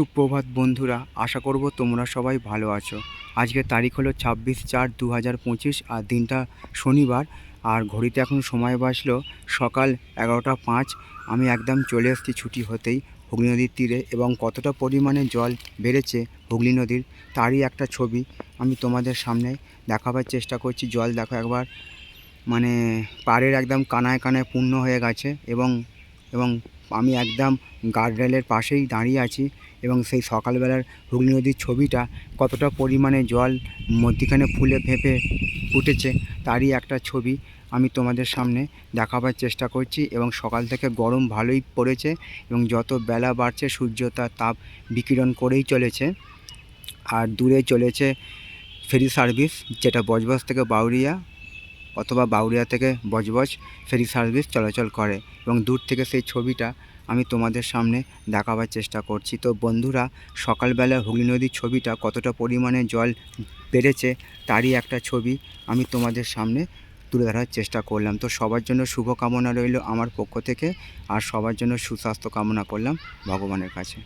সুপ্রভাত বন্ধুরা, আশা করব তোমরা সবাই ভালো আছো। আজকে তারিখ হলো ছাব্বিশ চার দু হাজার পঁচিশ আর দিনটা শনিবার। আর ঘড়িতে এখন সময় বাজলো সকাল এগারোটা পাঁচ। আমি একদম চলে এসেছি ছুটি হতেই হুগলি নদীর তীরে এবং কতটা পরিমাণে জল বেড়েছে হুগলি নদীর তারই একটা ছবি আমি তোমাদের সামনে দেখাবার চেষ্টা করছি। জল দেখো একবার মানে পাড়ের একদম কানায় কানায় পূর্ণ হয়ে গেছে এবং এবং আমি একদম গার্ডরেলের পাশেই দাঁড়িয়ে আছি এবং সেই সকালবেলার হুগলি নদীর ছবিটা কতটা পরিমাণে জল মধ্যিখানে ফুলে ফেঁপে উঠেছে তারই একটা ছবি আমি তোমাদের সামনে দেখাবার চেষ্টা করছি এবং সকাল থেকে গরম ভালোই পড়েছে এবং যত বেলা বাড়ছে সূর্য তার তাপ বিকিরণ করেই চলেছে আর দূরে চলেছে ফেরি সার্ভিস যেটা বজবজ থেকে বাউরিয়া অথবা বাউরিয়া থেকে বজবজ ফেরি সার্ভিস চলাচল করে এবং দূর থেকে সেই ছবিটা আমি তোমাদের সামনে দেখাবার চেষ্টা করছি। তো বন্ধুরা, সকালবেলা হুগলি নদীর ছবিটা কতটা পরিমাণে জল বেড়েছে তারই একটা ছবি আমি তোমাদের সামনে তুলে ধরার চেষ্টা করলাম। তো সবার জন্য শুভকামনা রইল আমার পক্ষ থেকে আর সবার জন্য সুস্বাস্থ্য কামনা করলাম ভগবানের কাছে।